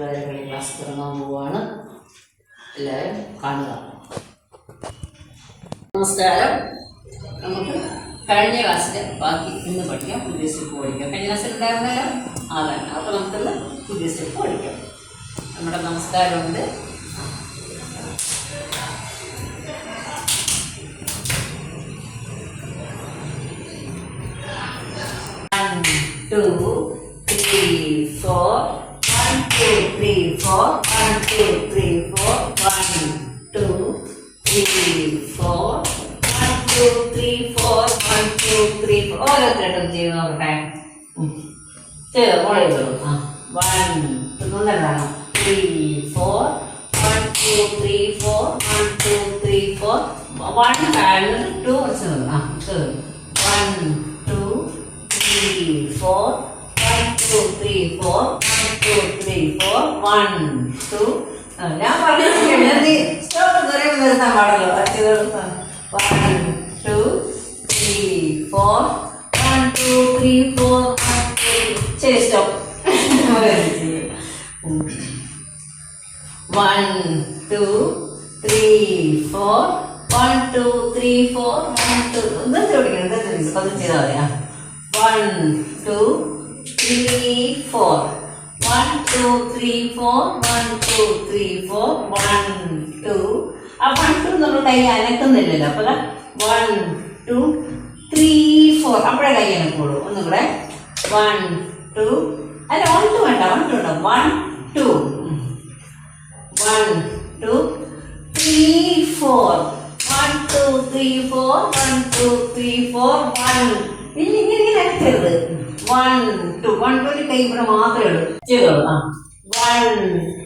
പിള്ളേരെ കളി ക്ലാസ് തുടങ്ങാൻ പോവുകയാണ് എല്ലാവരും കാണുക. നമസ്കാരം. നമുക്ക് കഴിഞ്ഞ ക്ലാസ്സിലെ ബാക്കി ഇന്ന് പഠിക്കാം. പുതിയ സ്റ്റെപ്പ് പഠിക്കാം. കഴിഞ്ഞ ക്ലാസ്സിൽ ഉണ്ടായിരുന്നല്ലോ? അതാണ്. അപ്പോൾ നമുക്കിന്ന് പുതിയ സ്റ്റെപ്പ് പഠിക്കാം. നമ്മുടെ നമസ്കാരമുണ്ട്. Two, three, four. One, two, three, four. One, two, three, four. One, two, three, four. One, two, three, four. One, two, three, four. ഓരോരുത്തരായിട്ടും ചെയ്ത് നോക്കട്ടെ ഉം. ചെയ്തോ മോളെ ചെയ്തോളൂ ആ one ഒന്നല്ലാണ് three four one two three four one two three four one hand to ആ one two three four one two three four one two three four one two ഞാൻ പറഞ്ഞു സ്റ്റോപ്പ് ദൂരം വരുന്ന പാടല്ലോ one two three four one two three four ശരി stop one two three four one two three four one two ഇതൊക്കെ ഓടിക്കണം ഇതൊക്കെ പതുക്കെ ചെയ്താൽ മതിയാ വൺ ടു ത്രീ ഫോർ 1, 2, 3, 4, 1, 2, 3, 4, 1, 2. ആ 1, 2 നമ്മൾ കൈ അനക്കുന്നില്ലല്ലോ അപ്പോൾ 1, 2, 3, 4. അപ്പോഴേ കൈ അനക്കുള്ളൂ ഒന്നും കൂടെ 1, 2. അല്ല 1, 2 വേണ്ട 1, 2 വേണ്ട 1, 2. 1, 2, 3, 4. 1, 2, 3, 4, 1, 2, 3, 4, 1. ഇനി ഇങ്ങനെ ഇങ്ങനെ അനക്കരുത് വൺ ടു വൺ ടു കൈ ഇവിടെ മാത്രമേ ഉള്ളൂ. ചെയ്തോളൂ. ആ. One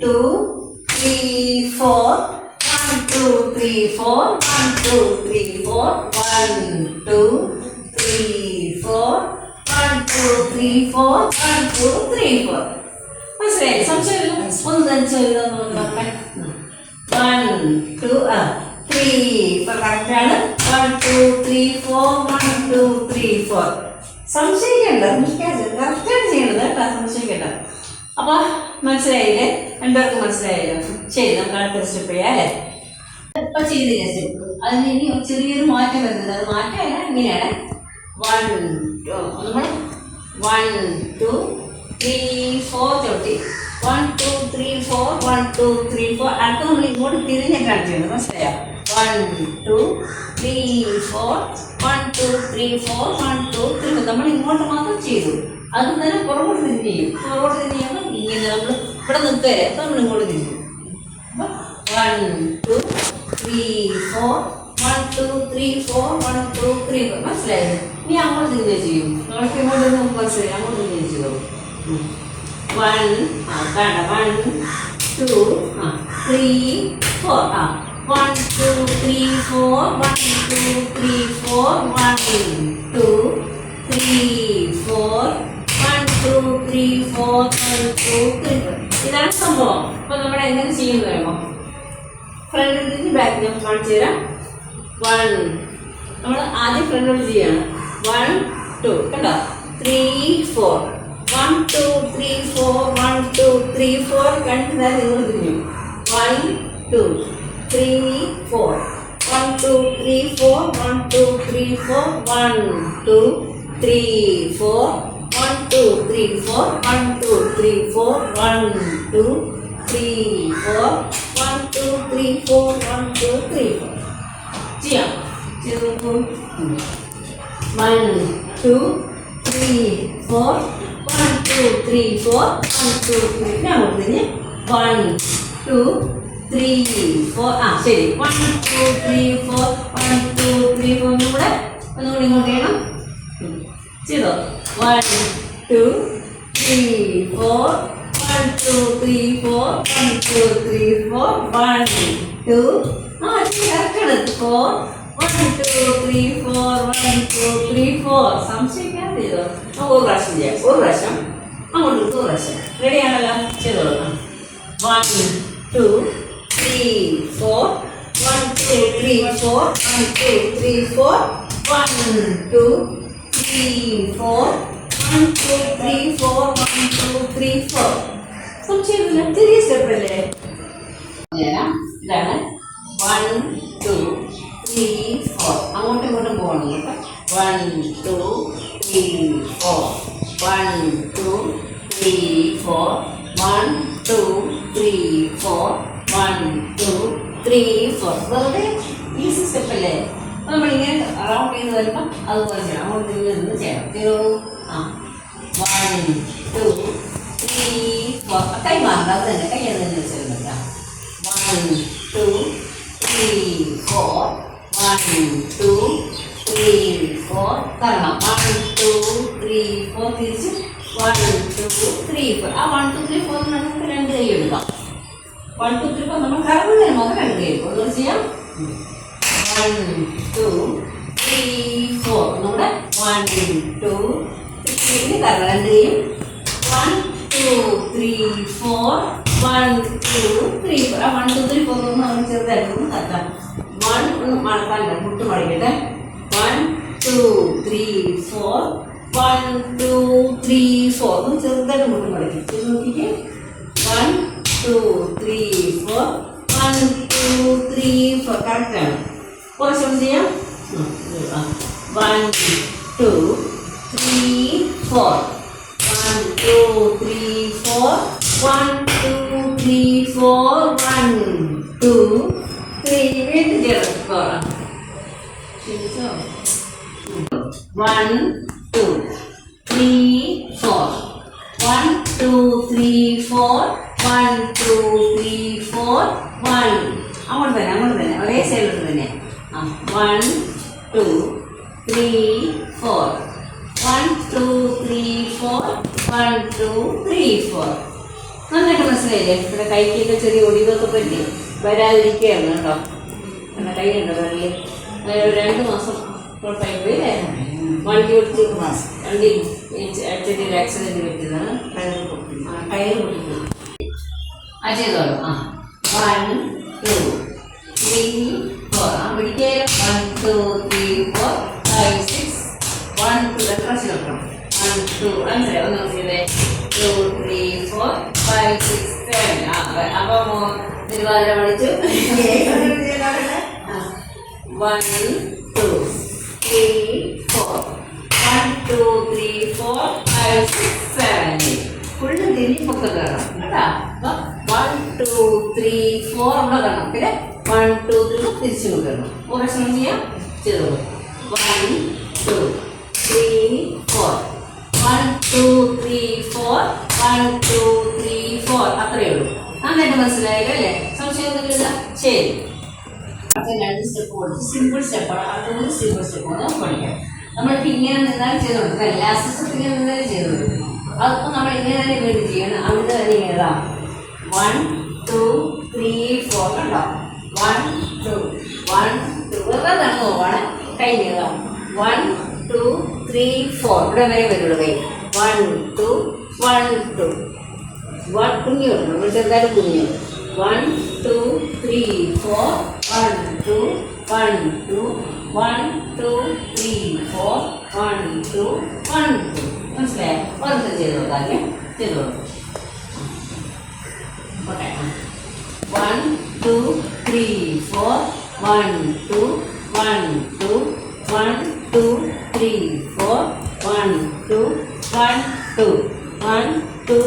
two three four one two three four one two three four one two three four one two three four one two three four മനസ്സിലായി സംശയമില്ല ഒന്ന് തന്നെ ചെയ്താൽ നോക്കണേ one three four one two three four സംശയിക്കണ്ട. കറക്റ്റാണ് ചെയ്യണത് കേട്ടോ സംശയിക്കണ്ട. അപ്പൊ മനസ്സിലായില്ലേ? രണ്ടുപേർക്ക് മനസ്സിലായല്ലോ. ശരി നമുക്ക് അടുത്ത സ്റ്റെപ്പ് ചെയ്യാം അല്ലേ? ഇപ്പൊ ചെയ്തില്ല സ്റ്റെപ്പ് അതിന് ഇനി ചെറിയൊരു മാറ്റം വരുന്നത് അത് മാറ്റമല്ല ഇങ്ങനെയാണ്. വൺ നമ്മൾ വൺ ടു ത്രീ ഫോർ തൊട്ടി one two three four one two three four അടുത്ത നമ്മൾ ഇങ്ങോട്ട് തിരിഞ്ഞിട്ടാണ് ചെയ്യുന്നത് മനസ്സിലായോ? One two three four one two three four one two three നമ്മൾ ഇങ്ങോട്ട് മാത്രം ചെയ്തു. അത് തന്നെ പുറകോട്ട് തിരിഞ്ഞ് ചെയ്യും. പുറകോട്ട് തിരിഞ്ഞ് ചെയ്യുമ്പോൾ ഇങ്ങനെ നമ്മൾ ഇവിടെ നിൽക്കുക. അപ്പോൾ നമ്മൾ ഇങ്ങോട്ട് തിരിഞ്ഞു one two three four one two three four one two three four മനസ്സിലായത് നീ അങ്ങോട്ട് തിരിഞ്ഞ് ചെയ്യും. നമ്മൾക്ക് ഇങ്ങോട്ട് നമുക്ക് മനസ്സിലായി. അങ്ങോട്ട് തിരിഞ്ഞ് ചെയ്തോ. വൺ ആ വേണ്ട വൺ ടു ആ ത്രീ ഫോർ ആ. One, two, three, four. One, two, three, four. One, two, three, four. One, two, three, four. One, two, three, four. ഇതാണ് സംഭവം. അപ്പൊ നമ്മൾ എങ്ങനെ ചെയ്യുന്നു വരുമ്പോൾ ഫ്രണ്ട് ബാക്ക് ഞാൻ കാണിച്ചു തരാം. വൺ നമ്മൾ ആദ്യം ഫ്രണ്ട് എടുത്ത് ചെയ്യാണ്. വൺ ടു കണ്ടോ? Three four one two three four one two three four കണ്ടതായി നിങ്ങൾ തിരിഞ്ഞു one two three four one two three four one two three four one two three four one two three four one two three four one two three four one two three four one two three four ചെയ്യാം ചെയ്ത് നോക്കൂ one two three four one two three four one two three four ആ ശരി. One two three four one two three four ഒന്നുകൂടെ ഒന്നുകൂടി ഇങ്ങോട്ട് ചെയ്യണം. ചെയ്തോ? One two three four one two three four one two three four one two ആ കറക്റ്റാണ് four one two three four one two three four സംശയിക്കാതെ ചെയ്തോ? ഒരു പ്രാവശ്യം ചെയ്യാം. ഒരു പ്രാവശ്യം. അങ്ങോട്ട് ഒരു പ്രാവശ്യം. റെഡിയാണല്ലോ ചെയ്തോളൂ. One two three, four. One, two, three, four. One, two, three, four. One, two, three, four. One, two, three, four. One, two, three, four. സംശയമില്ല ചെറിയ സ്റ്റെപ്പ് അല്ലേ ഞാൻ ഇതാണ് വൺ ടു ത്രീ ഫോർ അങ്ങോട്ടും ഇങ്ങോട്ടും പോകണം കേട്ടോ one two three four one two three four one two three four one two three four വെറുതെ ഈസി സ്റ്റെപ്പ് അല്ലേ? അപ്പൊ നമ്മളിങ്ങനെ റൗണ്ട് ചെയ്ത് വരുമ്പം അതുപോലെ ചെയ്യണം അങ്ങോട്ട് തിരിഞ്ഞ് നിന്ന് ചെയ്യണം സീറോ ആ. വൺ ടു ത്രീ ഫോർ കൈ മാറണ്ട. അത് തന്നെ. കൈ അത് തന്നെ വെച്ചിരുന്നില്ല one two three four one two three four തരണം വൺ ടു ത്രീ ഫോർ തിരിച്ച്. വൺ ടു ത്രീ ഫോർ ആ വൺ ടു ത്രീ ഫോർ നമുക്ക് രണ്ട് കൈ എടുക്കാം. വൺ ടു ത്രീ ഫോർ നമ്മൾ കറങ്ങുന്നതിന് മുതൽ രണ്ട് കൈ ഒന്ന് ചെയ്യാം വൺ ടു ത്രീ ഫോർ നമ്മുടെ വൺ ടു ത്രീ രണ്ട് കൈയും one two three four one two three ആ വൺ ടു ത്രീ ഫോർ ഒന്ന് നമ്മൾ ചെറുതായിട്ടൊന്ന് തട്ടാം വൺ ഒന്ന് മടക്കാണ്ട മുട്ട് മടക്കട്ടെ one two three four one two three four ഒന്ന് ചെറുതായിട്ട് മുട്ട് മടക്കി നോക്കിക്കേ. One two three four one two three four കറക്റ്റാണ് കുറച്ചുകൂടി ചെയ്യാം one two three four one two three four one two three four one two three വീണ്ടും ചേർക്കോളാം ശരിച്ചോ one two three four one two three four one two three four one അങ്ങോട്ട് തന്നെ അങ്ങോട്ട് തന്നെ. ഒരേ സൈഡിലോട്ട് തന്നെ. ആ one two three four one two three four one two three four നന്നായിട്ട് മനസ്സിലായില്ലേ? ഇവിടെ കൈക്കൊക്കെ ചെറിയ ഒടിവൊക്കെ പറ്റി. വരാതിരിക്കുകയാണ് കേട്ടോ. എന്റെ കൈ ഉണ്ടോ വെള്ളി രണ്ട് മാസം കുഴപ്പമായി പോയില്ലായിരുന്നു വണ്ടി ഓടിച്ച് മാസം വണ്ടി ആക്സിഡന്റ് ആക്സിഡന്റ് പറ്റിയതാണ്. ടയർ പൊട്ടി ടയർ പൊട്ടി ആ ആ. വൺ ടു ത്രീ ഫോർ ആ പിടിക്കാലും one two three four five six one two എത്ര വെക്കണം. വൺ ടു മനസ്സിലായി? ഒന്ന് നോക്കിയതേ to three four five six seven അപ്പം തിരുവാതിര പഠിച്ചു. One two three four one two three four five six seven full തിരിഞ്ഞൊക്കെ കേട്ടോ? കേട്ടാ one two three four ഇവിടെ കാണാം പിന്നെ വൺ ടു ത്രീ തിരിച്ചു കൊണ്ടുവരണം ഒരു ശ്രമം ചെയ്യാം? ചെയ്തോളൂ. One two three four one two three four one two three four അത്രയേ ഉള്ളൂ. നന്നായിട്ട് മനസ്സിലായല്ലോ അല്ലേ? സംശയമൊന്നുമില്ല ശരി. അത് രണ്ട് സ്റ്റെപ്പ് കൊടുത്ത് സിമ്പിൾ സ്റ്റെപ്പാണ് അടുത്തത് സിമ്പിൾ സ്റ്റെപ്പ് നമുക്ക് പഠിക്കാം. നമ്മളിപ്പോൾ ഇങ്ങനെ നിന്നാലും ചെയ്തുകൊടുക്കുക ലാസ്റ്റ് എല്ലാ സിസ്റ്റത്തിൽ നിന്നാലും ചെയ്തുകൊടുക്കും അതിപ്പോൾ നമ്മൾ ഇങ്ങനെ തന്നെ വീണ്ടും ചെയ്യണം. അവിടെ തന്നെ എഴുതാം വൺ ടു ത്രീ ഫോർ കണ്ടോ? വൺ ടു വൺ ടു വെറുതെ തന്നെ പോവാണ്. കൈ എഴുതാം വൺ ടു ത്രീ ഫോർ ഇവിടെ വരെ വരുള്ളൂ കൈ. One two one two one കുഞ്ഞു വരണം. നമ്മൾ ചെറുതായിട്ട് കുഞ്ഞു one two three four one to one two one two three four one to one two മനസ്സിലായോ? ഓരോരുത്തർ ചെയ്ത് നോക്കാം. ചെയ്ത് നോക്കാം okay one two three four one to one two one two three four one to one two one two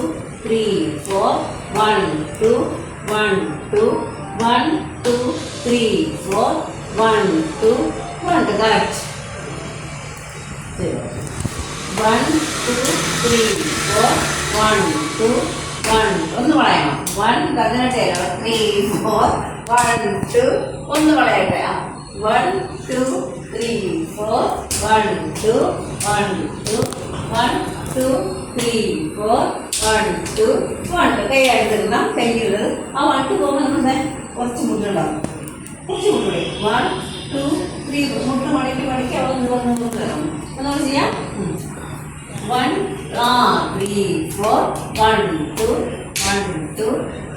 three four one to one two one two three four one to one two correct one two three four one to one ഒന്ന് വളയണം one പതിനെട്ട് three four one to ഒന്ന് കളയട്ടെ. One two three four one to one two one two three four one to one കൈ എടുത്തിരുന്ന കൈയുള്ളത് ആ one to പോകുമ്പോൾ കുറച്ച് മുട്ടുണ്ടാവും. കുറച്ച് മുട്ടുകൂടി one two three മുട്ട് മടക്കി മടക്കി അവിടെ നിന്ന് മുട്ട് തരണം ഒന്നുകൂടി ചെയ്യാം. വൺ ആ three four one to one two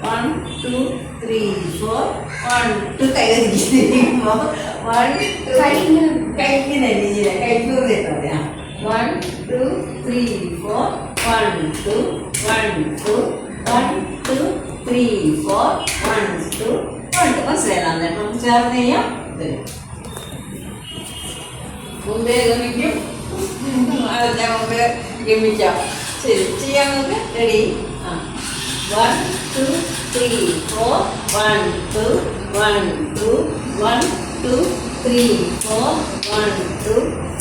one two three four one to കൈവരിക്കുമ്പോൾ one two കഴിക്കുന്ന രീതിയിൽ കഴിക്കുന്നത് one two three four one to one two one three four one to one two മനസ്സിലായി നന്നായിട്ട് നമുക്ക് ചേർന്ന് ചെയ്യാം മുമ്പേ ഗമിക്കും മുമ്പേ ഗമിക്കാം ശരി ചെയ്യാൻ നമുക്ക് ready one two three four one to one two one two three four one to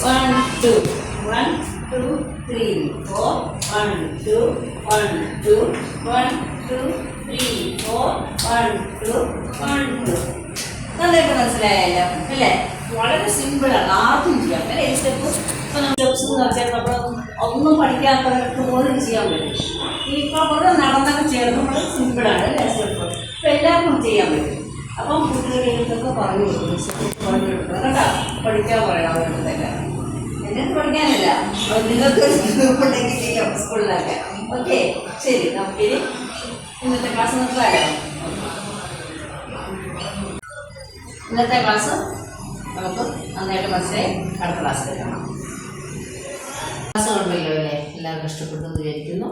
one two one two three four one to one two one two three four one to one two നന്നായിട്ട് മനസ്സിലായല്ലോ അല്ലേ? വളരെ സിമ്പിളാണ് ആദ്യം ചെയ്യാം. അല്ലേ? ഈ step steps എന്ന് പറഞ്ഞാൽ നമ്മൾ ഒന്നും പഠിക്കാത്തവർക്ക് പോലും ചെയ്യാൻ പറ്റും. ഈ ഇപ്പോൾ കുറേ നടന്നൊക്കെ ചെയ്യണം സിമ്പിൾ സിമ്പിളാണ് സ്റ്റെപ്പ് ഇപ്പൊ എല്ലാവർക്കും ചെയ്യാൻ പറ്റും. അപ്പം കുട്ടികളുടെ അടുത്തൊക്കെ പറഞ്ഞു കൊടുക്കും പറഞ്ഞു കൊടുക്കുക കേട്ടോ? പഠിക്കാൻ പറയണം എന്നെ പഠിക്കാനല്ല. നിങ്ങൾക്ക് ചെയ്യാം സ്കൂളിലൊക്കെ. ഓക്കെ? ശരി നമുക്ക് ഇന്നത്തെ ക്ലാസ് നിർത്താലോ ഇന്നത്തെ ക്ലാസ് നമുക്ക് നന്നായിട്ട് മനസ്സിലായി. അടുത്ത ക്ലാസ്സിൽ കാണാം ക്ലാസ് കൊണ്ടല്ലോ അല്ലേ? എല്ലാവർക്കും ഇഷ്ടപ്പെട്ടു വിചാരിക്കുന്നു.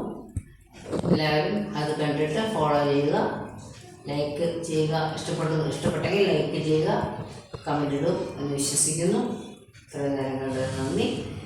എല്ലാവരും അത് കണ്ടിട്ട് ഫോളോ ചെയ്യുക. ലൈക്ക് ചെയ്യുക. ഇഷ്ടപ്പെട്ടത് ഇഷ്ടപ്പെട്ടെങ്കിൽ ലൈക്ക് ചെയ്യുക. കമന്റ് ഇടും. എന്ന് വിശ്വസിക്കുന്നു. ഇത്രയും കാര്യങ്ങളുടെ നന്ദി.